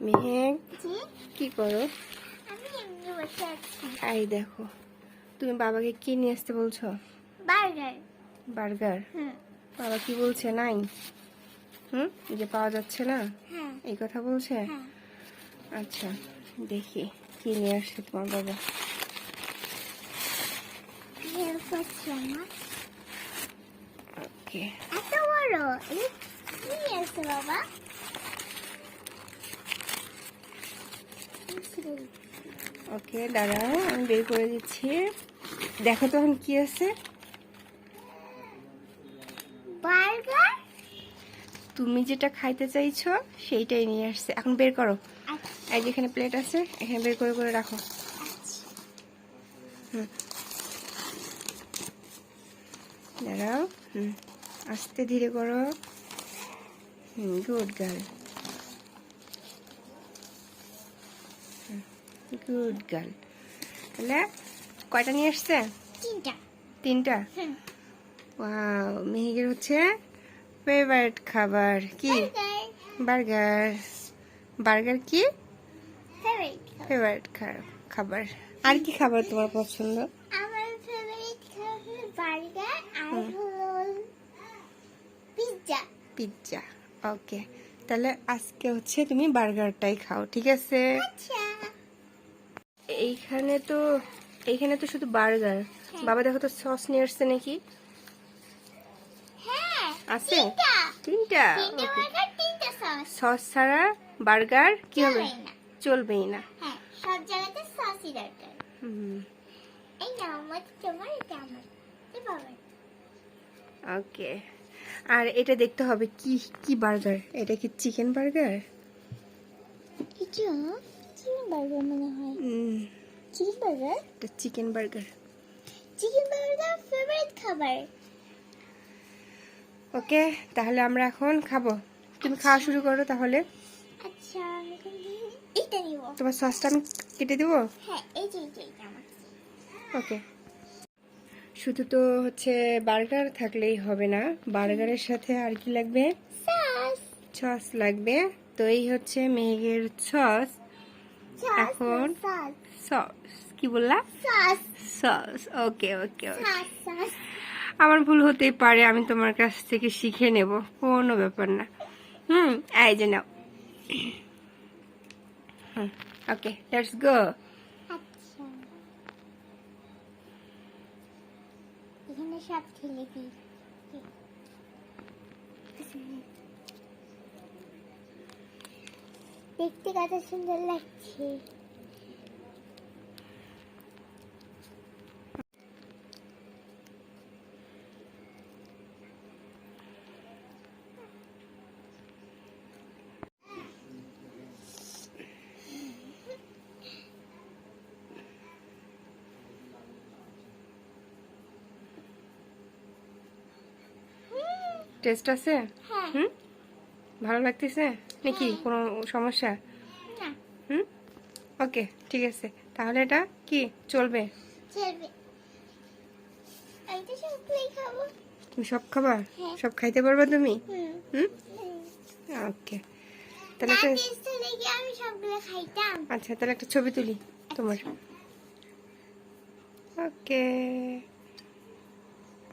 মেহেক কি করো? দেখো তুমি বাবাকে কি নিয়ে আসতে বলছো? বার্গার। বার্গার? বাবা কি বলছে? নাই? হুম? যে পাওয়া যাচ্ছে না? হ্যাঁ। এই কথা বলছে? হ্যাঁ। আচ্ছা দেখি কি নিয়ে আসছে তোমার বাবা। ওকে। এত বড়? কি আছে বাবা? ওকে দাঁড়াও আমি বের করে দিচ্ছি। দেখো তখন কি আছে। তুমি যেটা খাইতে চাইছো সেইটাই নিয়ে আসছে। এখন বের করো। আচ্ছা। এই যে এখানে প্লেট আছে এখানে বের করে করে রাখো। হুম। দাঁড়াও হুম। আস্তে ধীরে করো। হুম গুড গার্ল গুড গার্ল তাহলে কয়টা নিয়ে আসছে তিনটা। তিনটা? হুম। ওয়াও মেহেকের হচ্ছে ফেভারিট খাবার কি? বার্গার বার্গার কি? ফেভারিট খাবার। আর কি খাবার তোমার পছন্দ? আমার ফেভারিট খাবার বার্গার আর পিৎজা পিৎজা ওকে তাহলে আজকে হচ্ছে তুমি বার্গারটাই খাও ঠিক আছে? আচ্ছা। এইখানে তো এইখানে তো শুধু বার্গার। বাবা দেখো তো সস নিয়ে আসছে নাকি? হ্যাঁ আছে? তিনটা। ওকে সস। ছাড়া বার্গার কি হবে? চলবেই না। না। হ্যাঁ সব জায়গাতে সসই দরকার। ওকে আর এটা দেখতে হবে কি কি বার্গার? এটা কি চিকেন বার্গার? চিকেন বার্গার মনে হয় চিকেন বার্গার এটা chicken burger chicken burger favourite খাবার. ওকে তাহলে আমরা এখন খাব। তুমি খাওয়া শুরু করো তাহলে। আচ্ছা এটা নিব। তোমার সসটা আমি কেটে দেবো? হ্যাঁ এই যে এই আমার। ওকে শুধু তো হচ্ছে বার্গার থাকলেই হবে না। বার্গারের সাথে আর কি লাগবে? সস লাগবে। তো এই হচ্ছে মেঘের সস সস এখন? সস কি বললা? সস ওকে ওকে ওকে আমার ভুল হতেই পারে আমি তোমার কাছ থেকে শিখে নেব। কোনো ব্যাপার না। হুম এই যে নাও। হুম ওকে লেটস গো আচ্ছা। এখানে সব ঠেলে দিই। দেখতে কত সুন্দর লাগছে। টেস্ট আছে? হ্যাঁ। হুম? ভালো লাগতেছে? নাকি কোনো সমস্যা? হুম? ওকে ঠিক আছে। তাহলে এটা কি? চলবে? তুমি সব খাবা? হ্যাঁ। সব খাইতে পারবা তুমি? হুম। ওকে। তাহলে আচ্ছা তাহলে একটা ছবি তুলি তোমার। ওকে।